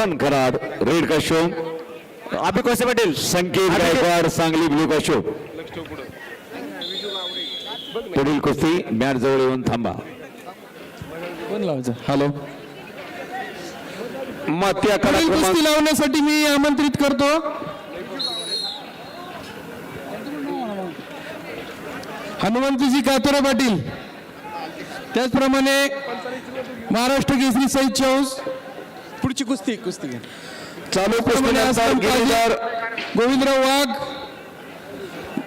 Rohan Karad red काशोम Abhi Kose Patil. Sanket Gaikwad Sangli blue काशोम पुढील कुस्ती मॅट जवळ येऊन थांबा. कोण लावायचं? हॅलो मात्या कडा पुढील क्रमांक कुस्ती लावण्यासाठी मी आमंत्रित करतो. हनुमंतजी कातोरे पाटील. त्याचप्रमाणे महाराष्ट्र केसरी सईद चौस. पुढची कुस्ती कुस्ती. चालू कुस्तीनंतर गिरीधर गोविंदराव वाघ.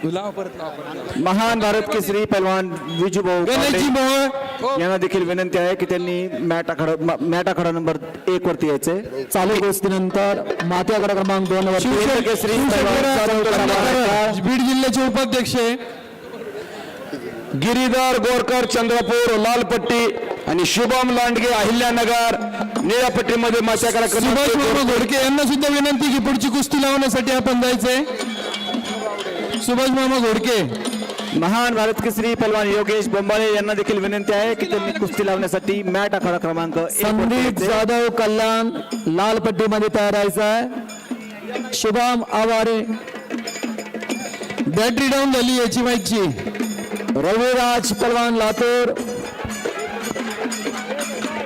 लावा परत लावा परत. महान भारत केसरी पैलवान विजू भाऊ गणेशजी मोहोळ. यांना देखील विनंती आहे की त्यांनी मॅट आखाडा मॅट आखाडा नंबर एक वरती यायचे. चालू गोष्टीनंतर माती आकडा क्रमांक दोन वर केसरी बीड जिल्ह्याचे उपाध्यक्ष गिरीधर गोरकर चंद्रपूर लालपट्टी आणि शुभम लांडगे अहिल्यानगर. निळ्या पट्टीमध्ये मात्या कडा सुभाष घोडके यांना सुद्धा विनंती की पुढची कुस्ती लावण्यासाठी आपण जायचंय. सुभाष मामा घोडके. महान भारत केसरी पैलवान योगेश बोंबाळे यांना देखील विनंती आहे की त्यांनी कुस्ती लावण्यासाठी मॅट आखाडा क्रमांक संदीप. जाधव कल्याण लाल पट्टीमध्ये तयार राहायचं आहे. शुभम आवारे. बॅटरी डाऊन झाली याची माहिती. रविराज पलवान लातूर.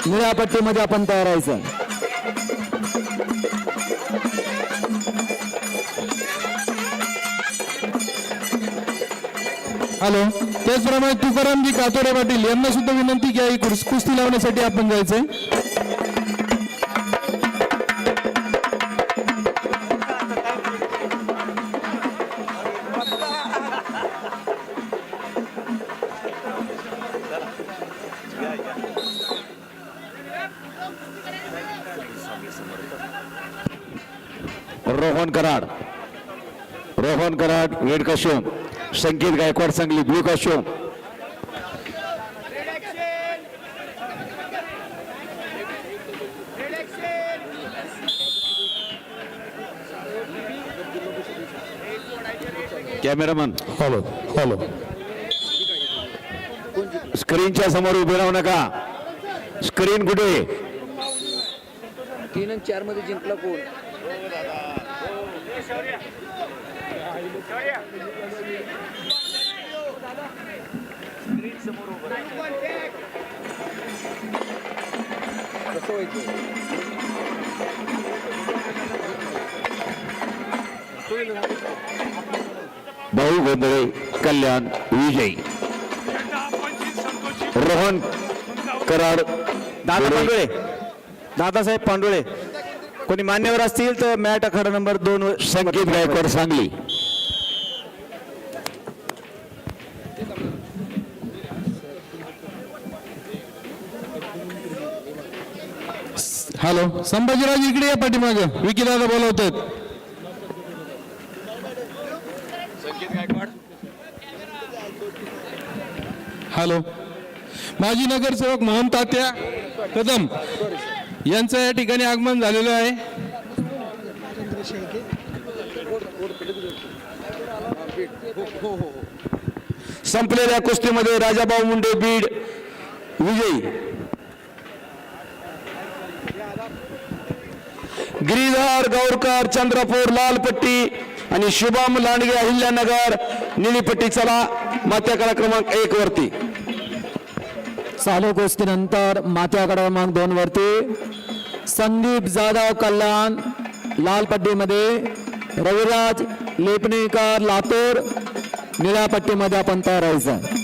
निळ्या पट्टीमध्ये आपण तयार व्हायचं हॅलो त्याचप्रमाणे तुकारामजी कातोडे पाटील यांना सुद्धा विनंती की ही कुस्ती लावण्यासाठी आपण जायचंय. रोहन कराड रेड काशोम संकेत गायकवाड सांगली ब्लू काशोम कॅमेरामन हॅलो हॅलो स्क्रीनच्या समोर उभे राहू नका. स्क्रीन कुठे? तीन आणि चारमध्ये जिंकला कोण? कसं व्हायचं भाऊ गोंधळे कल्याण विजयी. रोहन कराड दादा पांडुळे. दादासाहेब पांडुळे. कोणी मान्यवर असतील तर मॅट आखाडा नंबर दोन वर- संकेत गायकवाड सांगली. हॅलो संभाजीराज इकडे या पाठीमागे. विकी दादा बोलवतात. हॅलो. माजी नगरसेवक मोहन तात्या कदम. यांचं या ठिकाणी आगमन झालेलं आहे. संपलेल्या कुस्तीमध्ये राजाभाऊ मुंडे बीड विजयी. गिरीधर गौरकर चंद्रपूर लालपट्टी आणि शुभम लांडगे अहिल्यानगर निळीपट्टी. चला मात्याकडा क्रमांक एक वरती. चालू गोष्टीनंतर माती आकडा क्रमांक दोन वरती. संदीप जाधव कल्याण लाल पट्टीमध्ये. रविराज लेपणेकर लातूर. निळ्या पट्टीमध्ये आपण तयार राहायचं.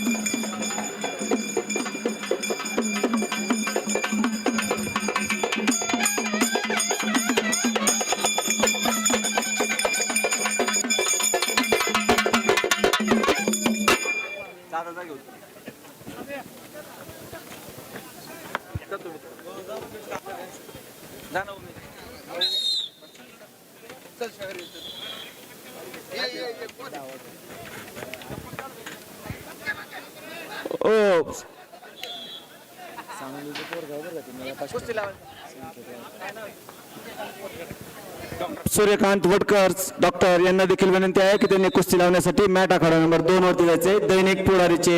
सूर्यकांत वडकर डॉक्टर यांना देखील विनंती आहे की त्यांनी कुस्ती लावण्यासाठी मॅट आखाडा नंबर दोन वरती जायचे. दैनिक पुढारीचे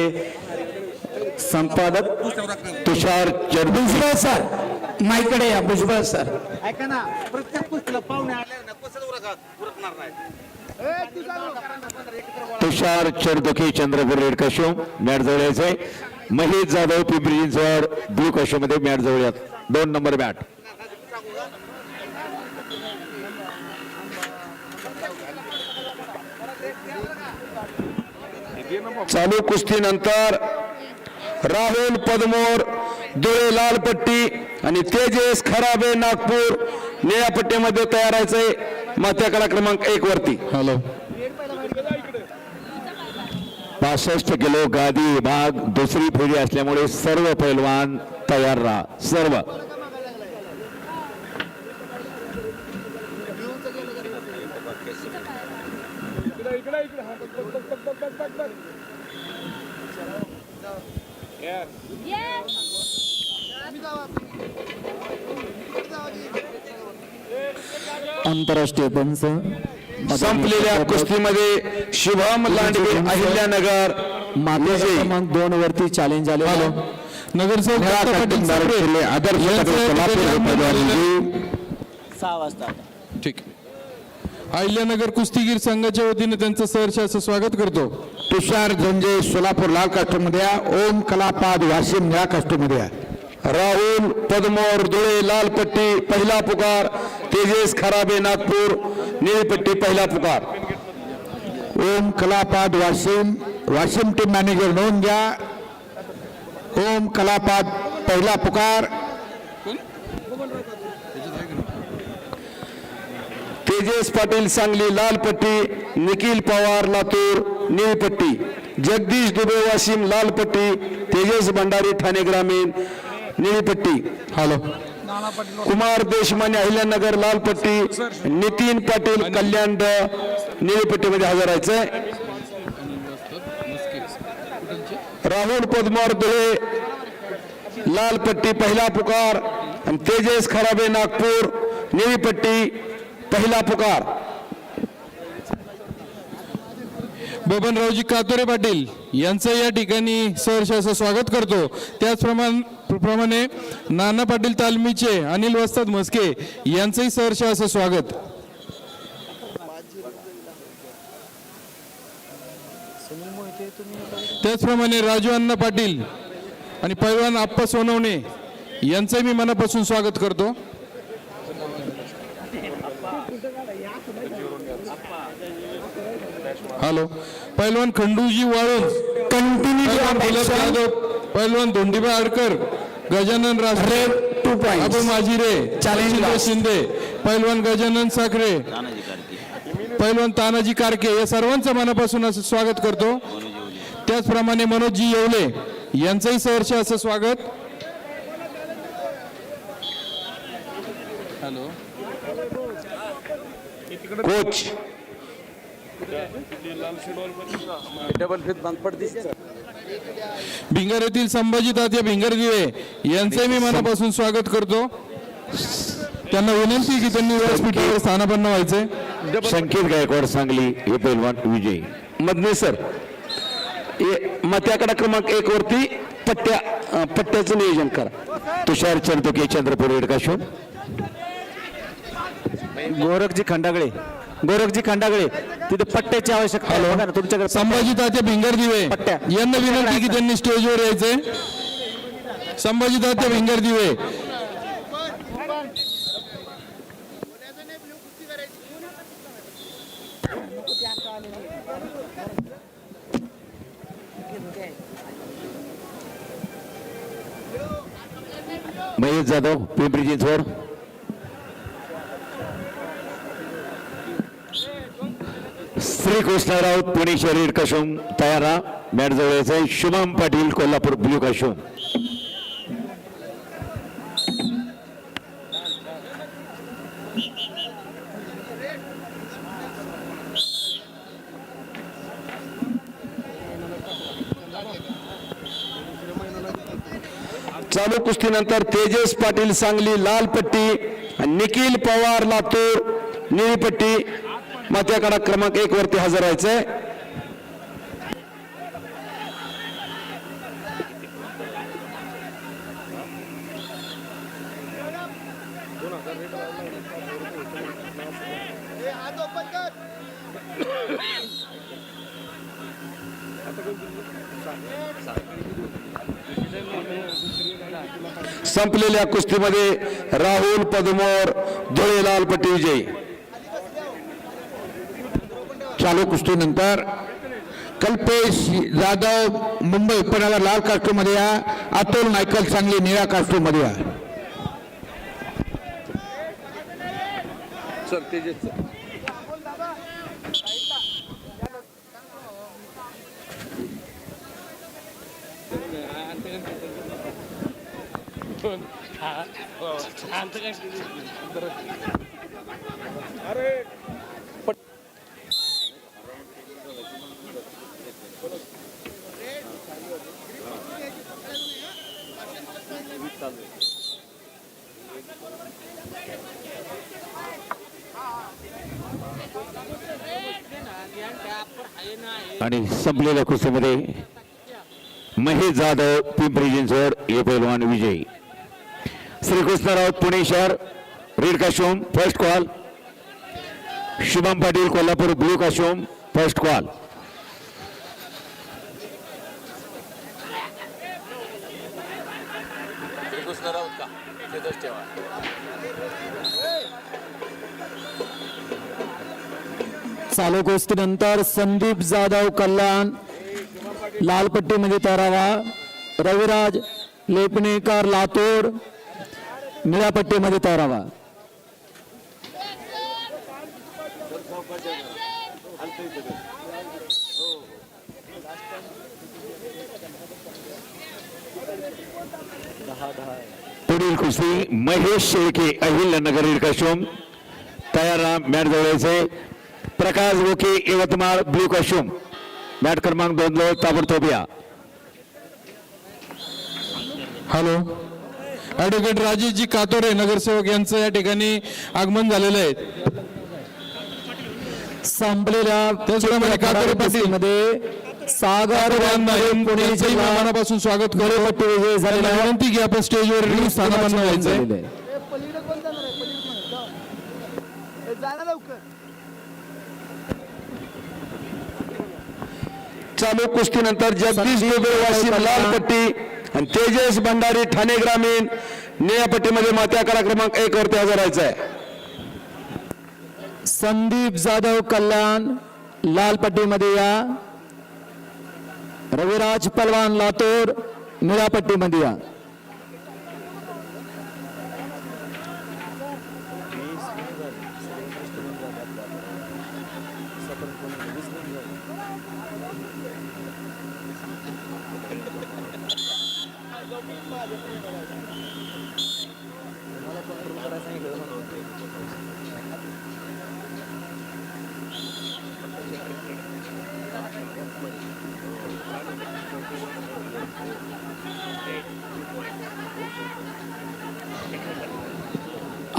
संपादक तुषार दुसरं सर. माईकडे या भुजबळ सर. ऐका ना प्रत्येक कुस्तीला पाहुणे आले ना उरकणार नाही? तुषार चरदोके चंद्रपूर रेड कशो मॅट जवळ यायचंय महेश जाधव पिंपरी चिंचवड ब्लू कशो मध्ये मॅट जवळ दोन नंबर मॅट. चालू कुस्ती नंतर राहुल पदमोर धुळे लाल पट्टी आणि तेजस खराबे नागपूर निळ्या पट्टीमध्ये तयार व्हायचे मात्या कला क्रमांक एक वरती. हॅलो पासष्ट किलो गादी विभाग दुसरी फेरी असल्यामुळे सर्व पैलवान तयार राहा. सर्व. आंतरराष्ट्रीय पंच संपलेल्या कुस्तीमध्ये शुभम लांडगे अहिल्यानगर विजयी. क्रमांक दोन वरती चॅलेंज आले नगरसेवक. आदर्श. सहा वाजता. ठीक. अहिल्यानगर कुस्तीगीर संघाच्या वतीने त्यांचं सहर्ष असं स्वागत करतो. तुषार झंजे सोलापूर लाल कास्टमध्ये ओम कलापाद वाशिम निळा कास्टमध्ये राहुल पदमोर धुळे लाल पट्टी पहिला पुकार तेजस खराबे नागपूर निळपट्टी पहिला पुकार. ओम कलापाद वाशिम वाशिम टीम मॅनेजर नोंद घ्या. ओम कलापाद पहिला पुकार. तेजस पाटील सांगली लाल पट्टी निखिल पवार लातूर निळपट्टी जगदीश दुबे वाशिम लाल पट्टी. तेजस भंडारी ठाणे ग्रामीण निळपट्टी हॅलो. कुमार देशमाने अहिल्यानगर लाल पट्टी नितीन पाटील कल्याण ड निळी पट्टीमध्ये हजर व्हायचंय राहुल पदमार धुळे लाल पट्टी पहिला पुकार आणि तेजस खराबे नागपूर निळी पट्टी पहिला पुकार. बबनरावजी कातोरे पाटील यांचं या ठिकाणी सहर्ष असं स्वागत करतो. त्याचप्रमाणे प्रमाणे नाना पाटील तालमीचे अनिल वस्ताद मस्के यांचंही सहर्ष असं स्वागत. त्याचप्रमाणे राजू अण्णा पाटील आणि पैलवान आप्पा सोनवणे यांचंही मी मनापासून स्वागत करतो. हॅलो पैलवान खंडूजी वाळून यादव पैलवान धोंडीबा आडकर गजानन रासरे अबू माजिरे सचिंद्र शिंदे पैलवान गजानन साखरे पैलवान तानाजी कारके या सर्वांचं मनापासून असं स्वागत करतो त्याचप्रमाणे मनोजजी येवले यांचंही सहर्ष असं स्वागत हॅलो कोच डबल फिट बंद पडते भिंगर येथील संभाजी तात्या भिंगर दिवे यांचंही मी मनापासून स्वागत करतो. त्यांना विनंती की त्यांनी व्यासपीठावर स्थानापन्न व्हायचे संकेत गायकवाड सांगली हे पैलवान विजयी. मधने सर. मत्याकडा क्रमांक एक वरती पट्ट्या पट्ट्याचं नियोजन करा. तुषार चंदोके चंद्रपूर रेडकाशो गोरखजी खंडागळे. गोरखजी खंडागळे. तिथे पट्ट्याची आवश्यकता आहे. बघा ना तुमच्याकडे संभाजी तात्या भिंगर दिवे. पट्ट्या. यांना विनंती की त्यांनी स्टेजवर यायचे संभाजी तात्या भिंगर दिवे. महेश जाधव पिंपरी चिंचवड. श्री कृष्णराव पुणे शरीर कशोम तयार. मॅट शुभम पाटील कोल्हापूर ब्लू कशोम. चालू कुस्तीनंतर तेजस पाटील सांगली लाल पट्टी. निखिल पवार लातूर निळी पट्टी. मात्याकडा क्रमांक एक वरती हजर व्हायचंय. संपलेल्या कुस्तीमध्ये राहुल पदमोर धुळेलाल पट्टी विजयी चालू कुस्तीनंतर कल्पेश जाधव मुंबई उपनगर लाल कास्टूमध्ये या. अतुल नायकल सांगली निळ्या कास्टूमध्ये या. चल आणि संपलेल्या कुस्तीमध्ये महेश जाधव पिंपरी चिंचवड हे पैलवान विजयी. श्रीकृष्णराव पुणे शहर red काशोम first call Shubham Patil Kolhapur blue काशोम first call चालू गोष्टीनंतर संदीप जाधव, कल्याण लाल पट्टीमध्ये तयारावा रविराज लेपणेकर लातूर निळ्या पट्टीमध्ये तयारावा पुढील कुस्ती महेश शेळके अहिल्यानगर काशोम तयार मॅट जवळायचे प्रकाश ओके यवतमाळ ब्लू काशोम मॅट क्रमांक दोन जवळ ताबडतोब या. हॅलो ऍडव्होकेट राजेशजी कातोरे नगरसेवक यांचं या ठिकाणी आगमन झालेलं आहे. संपलेल्या पाटील. कुस्तीमध्ये सागर मनापासून स्वागत करू. विनंती की आपण स्टेजवर रिलीज स्थानापन्न व्हायचंय चालू कुस्तीनंतर जगदीश दुबे वाशिम लाल पट्टी आणि तेजस भंडारी ठाणे ग्रामीण निळ्या पट्टीमध्ये मात्या कला क्रमांक एक वरती हजर राहायचं आहे संदीप जाधव कल्याण लाल पट्टीमध्ये या. रविराज पलवान लातूर निळ्या पट्टीमध्ये या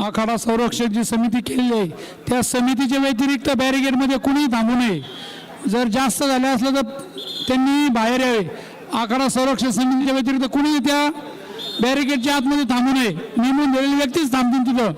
आखाडा संरक्षक जी समिती केलेली आहे त्या समितीच्या व्यतिरिक्त बॅरिगेडमध्ये कुणीही थांबू नये. जर जास्त झाले असलं तर त्यांनी बाहेर यावे. आखाडा संरक्षक समितीच्या व्यतिरिक्त कुणीही त्या बॅरिगेडच्या आतमध्ये थांबू नये. नेमून दिलेली व्यक्तीच थांबतील तिथं.